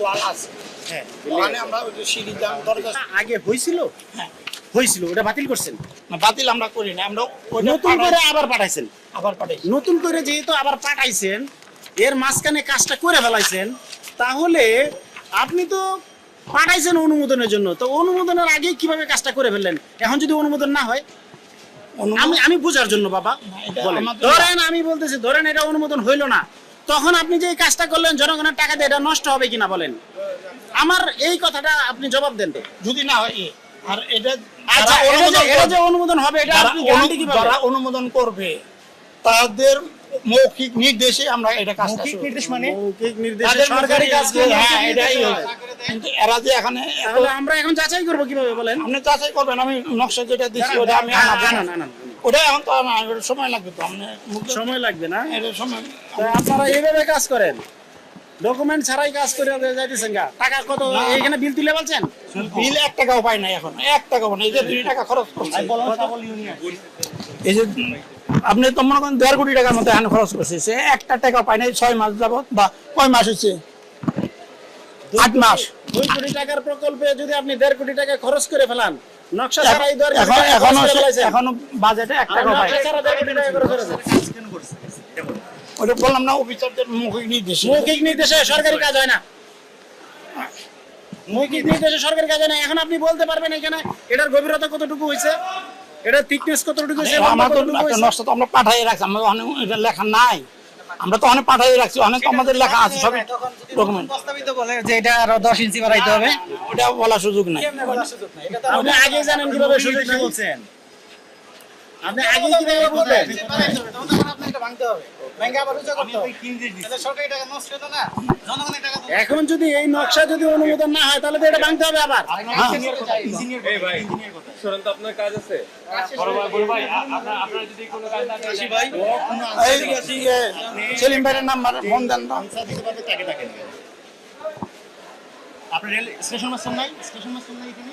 ওয়াল আছে। হ্যাঁ। ওখানে আমরা ওই যে সিঁড়ি দাম দরজা আগে হয়েছিল? হ্যাঁ। হয়েছিল ওটা বাতিল করছেন? বাতিল আমরা করি না আমরা নতুন করে আবার পাঠাইছেন? আবার পাঠাই নতুন করে যেহেতু আবার পাঠাইছেন এর মাঝখানে কাজটা করে ফেলাইছেন তাহলে আপনি তো পাঠাইছেন অনুমোদনের জন্য তো অনুমোদনের আগে কীভাবে কাজটা করে ফেললেন? এখন যদি অনুমোদন না হয় আমি আমি বোঝার জন্য বাবা। বলেন। ধরেন আমি বলতেছি ধরেন এটা অনুমোদন হইল না তখন আপনি যে এই কাজটা করলেন জনগণের টাকা দিয়ে এটা নষ্ট হবে কিনা বলেন আমার এই কথাটা আপনি জবাব দেন তো যদি না হয় আর এটা আচ্ছা এটা যে- অনুমোদন এটা যে করবে- অনুমোদন হবে এটা আপনি গ্যারান্টি কীভাবে যারা অনুমোদন করবে তাদের মৌখিক নির্দেশে আমরা এটা কাজটা মৌখিক নির্দেশ মানে মৌখিক নির্দেশে সরকারি কাজ হ্যাঁ এটাই হয়। হয়। কিন্তু এরা যে এখানে আমরা এখন যাচাই করব কীভাবে বলেন আপনি যাচাই করবেন আমি নকশা যেটা দিচ্ছি ওটা আমি না, না, না। ওটা এখন তো আমার সময় লাগবে তো আপনি সময় লাগবে না? এটা সময় তো আপনারা এইভাবে কাজ করেন? ডকুমেন্ট ছাড়াই কাজ করে যাইতেছেন গা। টাকা কত? এইখানে বিল তুলে বলছেন বিল এক টাকাও পাই নাই এখন এক টাকাও পাই এই যে দুই টাকা খরচ করছে। এই যে আপনি তো মনে করেন দেড় কোটি টাকার মতো এখানে খরচ করছে সে একটা টাকা পাই নাই ছয় মাস যাবত বা কয় মাস হচ্ছে আট মাস। দুই কোটি টাকার প্রকল্পে যদি আপনি দেড় কোটি টাকা খরচ করে ফেলান নকশা ছাড়া এই দেড় কোটি এখন এখনও করে সে- ফেলাইছেন। এখনও বাজেটে এক টাকা পাই নকশা ছাড়া দেড় কোটি টাকা খরচ করেছেন। ওটা বললাম না অফিসারদের মৌখিক নির্দেশ। মৌখিক নির্দেশে সরকারি কাজ হয় না। মৌখিক নির্দেশে সরকারি কাজ হয় না। এখন আপনি বলতে পারবেন এখানে এটার গভীরতা কতটুকু হয়েছে এটার থিকনেস কতটুকু হয়েছে লম্বা তো নষ্ট তো আমরা পাঠাই রাখছি। আমরা এটা লেখা নাই। আমরা তো অনেক পাঠাই রাখছি অনেক তো আমাদের লেখা আছে সবই ডকুমেন্ট প্রস্তাবিত বলে যে এটা আরও দশ ইঞ্চি বাড়াইতে হবে। ওটা বলার সুযোগ নাই। আপনি আগে জানেন কীভাবে সুযোগ বলছেন। আপনি আগে কীভাবে বুঝলেন এখন যদি এই নকশা যদি অনুমোদন না হয় তাহলে তো এটা ভাঙতে হবে আবার। এই ভাই শোনেন তো আপনার কাজ আছে? সেলিম ভাইয়ের নাম্বার ফোন দেন আপনার রেল স্টেশন মাস্টার নাই? স্টেশন মাস্টার নাই এখানে?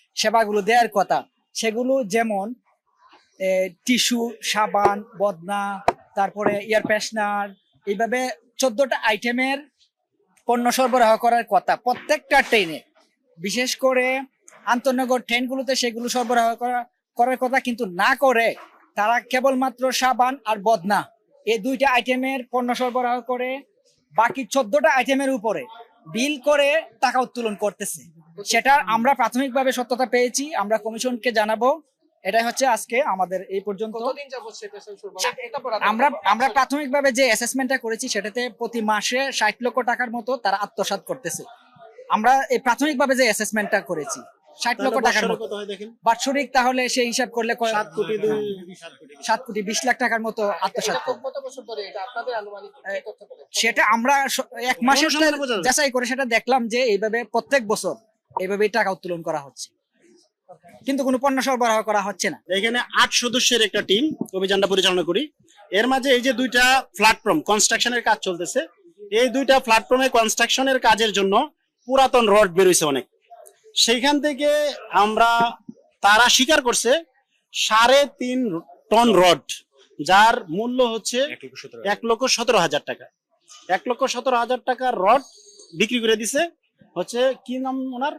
সেবাগুলো দেওয়ার কথা। সেগুলো যেমন টিস্যু, সাবান, বদনা, তারপরে এয়ার ফ্রেশনার, এইভাবে চোদ্দটা আইটেমের পণ্য সরবরাহ করার কথা প্রত্যেকটা ট্রেনে। বিশেষ করে আন্তনগর ট্রেনগুলোতে সেগুলো সরবরাহ করা, করার কথা কিন্তু না করে তারা কেবলমাত্র সাবান আর বদনা। এই দুইটা আইটেমের পণ্য সরবরাহ করে বাকি চোদ্দটা আইটেমের উপরে বিল করে টাকা উত্তোলন করতেছে। সেটা আমরা প্রাথমিকভাবে সত্যতা পেয়েছি আমরা কমিশনকে জানাব। এটাই হচ্ছে আজকে আমাদের এই পর্যন্ত। আমরা আমরা প্রাথমিকভাবে যে অ্যাসেসমেন্টটা করেছি সেটাতে প্রতি মাসে ষাট লক্ষ টাকার মতো তারা আত্মসাৎ করতেছে। আমরা এই প্রাথমিকভাবে যে অ্যাসেসমেন্টটা করেছি ষাট লক্ষ টাকার মতো। কত দেখেন? বাৎসরিক তাহলে সেই হিসাব করলে সাত কোটি বিশ লাখ টাকার মতো। সেটা আমরা এক মাসের। যাচাই করে সেটা দেখলাম যে এইভাবে প্রত্যেক বছর এইভাবে টাকা উত্তোলন করা হচ্ছে। কিন্তু কোনো পণ্য সরবরাহ করা হচ্ছে না। এখানে আট সদস্যের একটা টিম অভিযানটা পরিচালনা করি। এর মাঝে এই যে দুইটা প্ল্যাটফর্ম কনস্ট্রাকশনের কাজ চলতেছে এই দুইটা প্ল্যাটফর্মে কনস্ট্রাকশনের কাজের জন্য পুরাতন রড বেরোইছে অনেক। সেইখান থেকে আমরা তারা স্বীকার করছে সাড়ে তিন টন রড যার মূল্য হচ্ছে এক লক্ষ সতেরো হাজার টাকা। এক লক্ষ সতেরো হাজার টাকার রড বিক্রি করে দিছে। হচ্ছে কি নাম ওনার?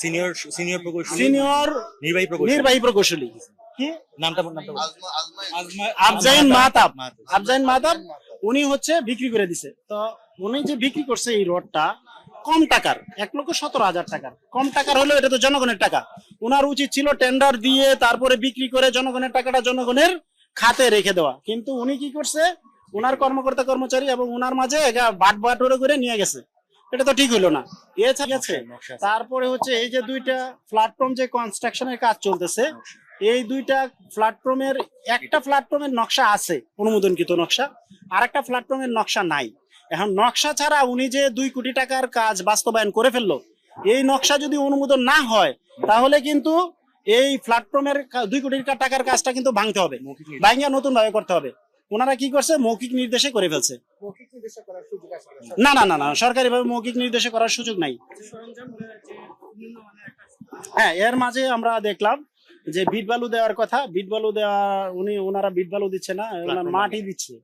সিনিয়র সিনিয়র প্রকৌশলী। সিনিয়র নির্বাহী প্রকৌশলী। নির্বাহী প্রকৌশলী। কি? নামটা নামটা বলুন। আফজাইন মাহতাব আফজাইন মাহতাব উনি হচ্ছে বিক্রি করে দিছে। তো উনি যে বিক্রি করছে এই রডটা কম টাকার এক লক্ষ সতেরো হাজার টাকার। কম টাকার হলেও এটা তো জনগণের টাকা। উনার উচিত ছিল টেন্ডার দিয়ে তারপরে বিক্রি করে জনগণের টাকাটা জনগণের খাতে রেখে দেওয়া। কিন্তু উনি কি করছে? উনার কর্মকর্তা কর্মচারী এবং উনার মাঝে বাট বাট করে নিয়ে গেছে। এটা তো ঠিক হলো না। এছাড়া তারপরে হচ্ছে এই যে দুইটা প্ল্যাটফর্ম যে কনস্ট্রাকশনের কাজ চলতেছে এই দুইটা প্ল্যাটফর্মের একটা প্ল্যাটফর্মের নকশা আছে অনুমোদনকৃত নকশা। আর একটা প্ল্যাটফর্মের নকশা নাই। এখন নকশা ছাড়া উনি যে দুই কোটি টাকার কাজ বাস্তবায়ন করে ফেলল এই নকশা যদি অনুমোদন না হয় তাহলে কিন্তু এই প্ল্যাটফর্মের দুই কোটি টাকার কাজটা কিন্তু ভাঙতে হবে। ভাঙিয়া নতুন ভাবে করতে হবে। ওনারা কি করছে? মৌখিক নির্দেশে করে ফেলছে। না না না না সরকারি ভাবে মৌখিক নির্দেশে করার সুযোগ নাই। হ্যাঁ এর মাঝে আমরা দেখলাম যে বিট বালু দেওয়ার কথা বিট বালু দেওয়া উনি ওনারা বিট বালু দিচ্ছে না ওনারা মাটি দিচ্ছে।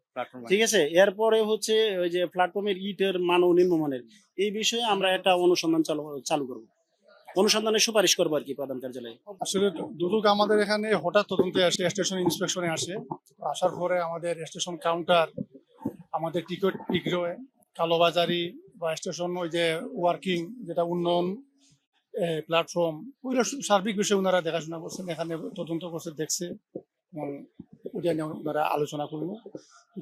ঠিক আছে? এরপরে হচ্ছে ওই যে প্ল্যাটফর্মের ইটের মান ও নিম্নমানের। এই বিষয়ে আমরা একটা অনুসন্ধান চালু চালু করব। অনুসন্ধানের সুপারিশ করব আর কি প্রধান কার্যালয়ে। আসলে দুদক আমাদের এখানে হঠাৎ তদন্তে আসে স্টেশন ইন্সপেকশনে আসে। আসার পরে আমাদের স্টেশন কাউন্টার আমাদের টিকিট বিক্রয় কালোবাজারি বা স্টেশন, ওই যে ওয়ার্কিং যেটা উন্নয়ন প্ল্যাটফর্ম ওইগুলো সার্বিক বিষয়ে ওনারা দেখাশোনা করছেন, এখানে তদন্ত করছে, দেখছে এবং ওইটা নিয়ে ওনারা আলোচনা করল।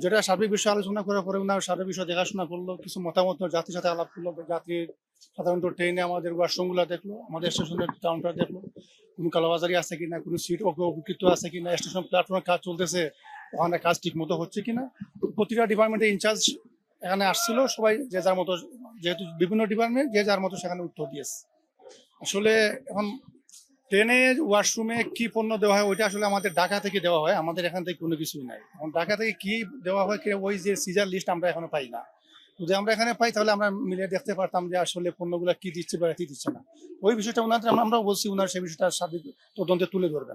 যেটা সার্বিক বিষয়ে আলোচনা করার পরে ওনারা সার্বিক বিষয়ে দেখাশোনা করল, কিছু মতামত জাতির সাথে আলাপ করল, জাতির সাধারণত ট্রেনে আমাদের ওয়াশরুমগুলো দেখল, আমাদের স্টেশনের কাউন্টার দেখল, কোনো কালোবাজারি আছে কিনা, কোনো সিট অপকৃত আছে কিনা, স্টেশন প্ল্যাটফর্মে কাজ চলতেছে ওখানে কাজ ঠিক মতো হচ্ছে কিনা। প্রতিটা ডিপার্টমেন্টের ইনচার্জ এখানে আসছিল, সবাই যে যার মতো, যেহেতু বিভিন্ন ডিপার্টমেন্ট যে যার মতো সেখানে উত্তর দিয়েছে। আসলে এখন ট্রেনে ওয়াশরুমে কি পণ্য দেওয়া হয়, ওইটা আসলে আমাদের ঢাকা থেকে দেওয়া হয়, আমাদের এখান থেকে কোনো কিছুই নাই। এখন ঢাকা থেকে কি দেওয়া হয় ওই যে সিজার লিস্ট আমরা এখনও পাই না। যদি আমরা এখানে পাই, তাহলে আমরা মিলে দেখতে পারতাম যে আসলে পণ্যগুলো কি দিচ্ছে বা কি দিচ্ছে না। ওই বিষয়টা ওনাদের, আমরা বলছি ওনার সেই বিষয়টা তদন্তে তুলে ধরবেন।